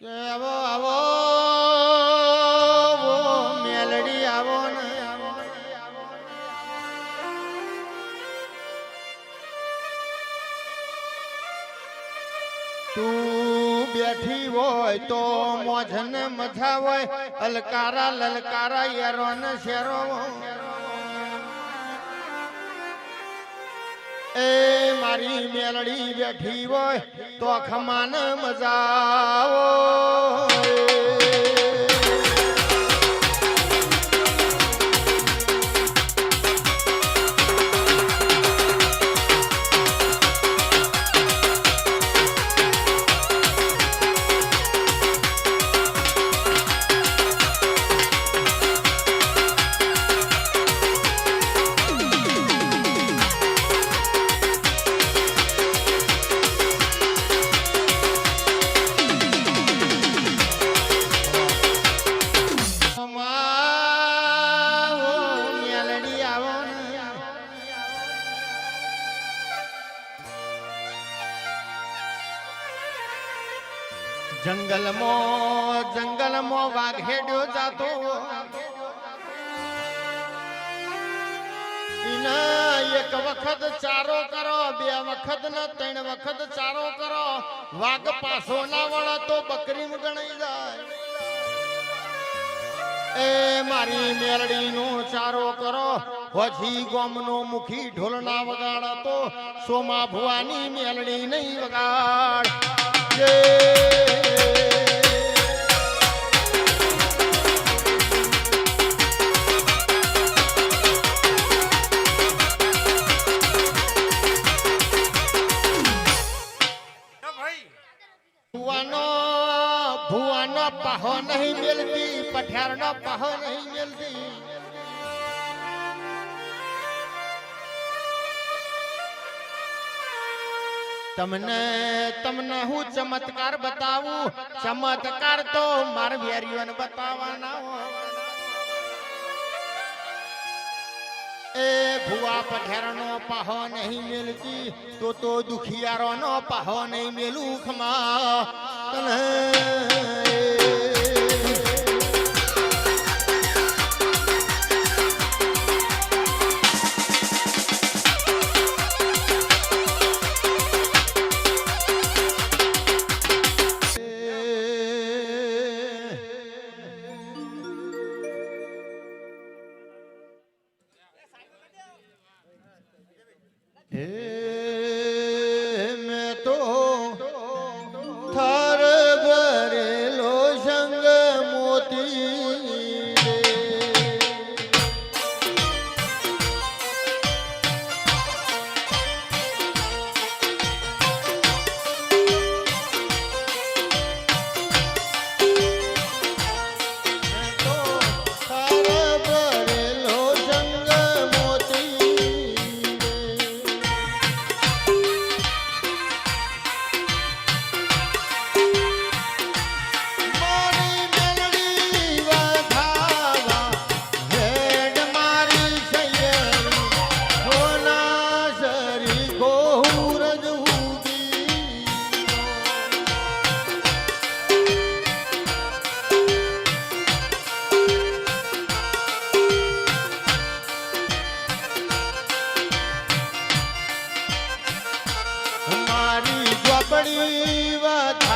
કે આવો આવો મેલડી આવો ને. તું બેઠી હોય તો મોજન મજા હોય, અલકારા લલકારા યારો ને શેરો એ મારી મેલડી બેઠી હોય તો ખમાન મજા જંગલમાં જંગલમાં વાઘ હેડ્યો જાતો. એક વખત ચારો કરો, બે વખત ન, ત્રણ વખત ચારો કરો. વાઘ પાછો ના વળે તો બકરી ગણાઈ જાય. એ મારી મેરડી નો ચારો કરો. હોજી ગોમનો મુખી ઢોલના વગાડ તો સોમા ભુવાની મેલડી નહીં વગાડ. મિલતી પઠારનો પાહો નહીં મિલતી તમને તમને હું ચમત્કાર બતાવું ચમત્કાર તો માર વેરીઓને બતાવવાના. એ ભુવા પઠેરનો પાહો નહીં મેલતી, તો તો દુખિયારોનો પાહો નહીં મેલું ખમા તને મારી ઝોપડી વાત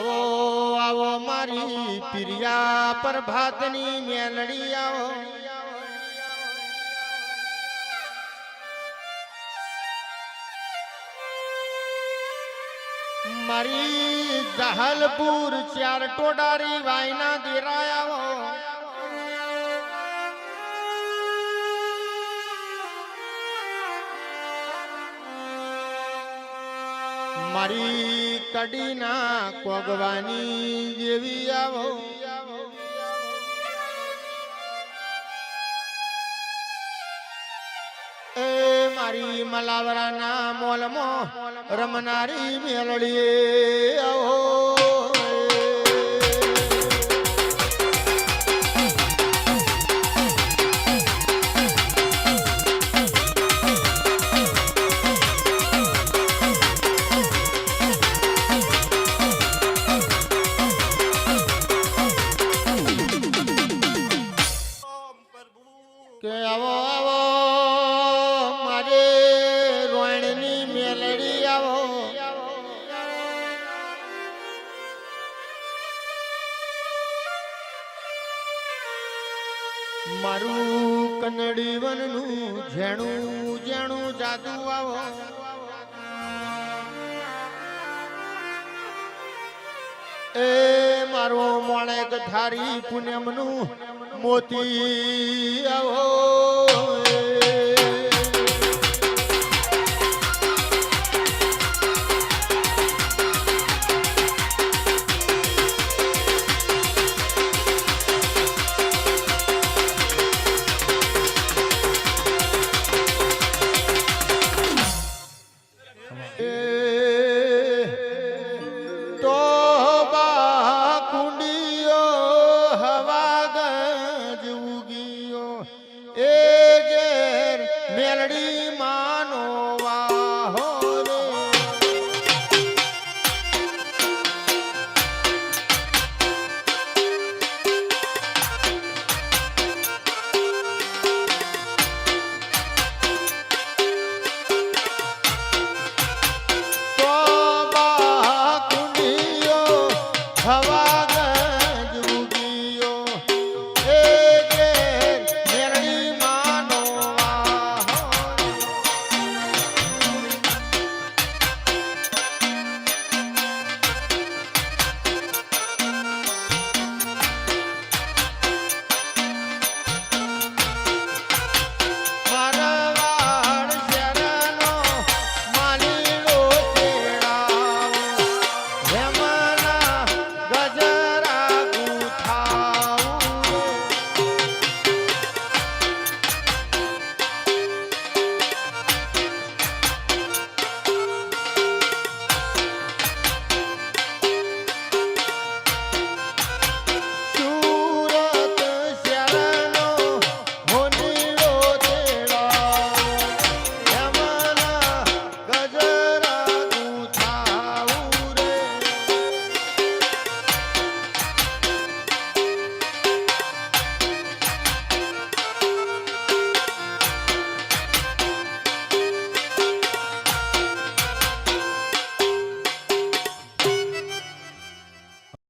આવો આવો મારી પિરિયા પ્રભાતની મેલડી આવો. મારી જહલપુર ચાર ટોડારી વાયના દેરાય આવો. મારી કડીના કોગવાની જેવી આવો. એ મારી મલાવરાના મોલમો રમનારી મેલડી આવો. કે આવો આવો, મારે રોયણની મેલડી આવો. મારું કનડી વનનું ઝેણું ઝેણું જાદુ આવો. એ મારો મોણેક ધારી પુણ્યમનું મોતી આવો.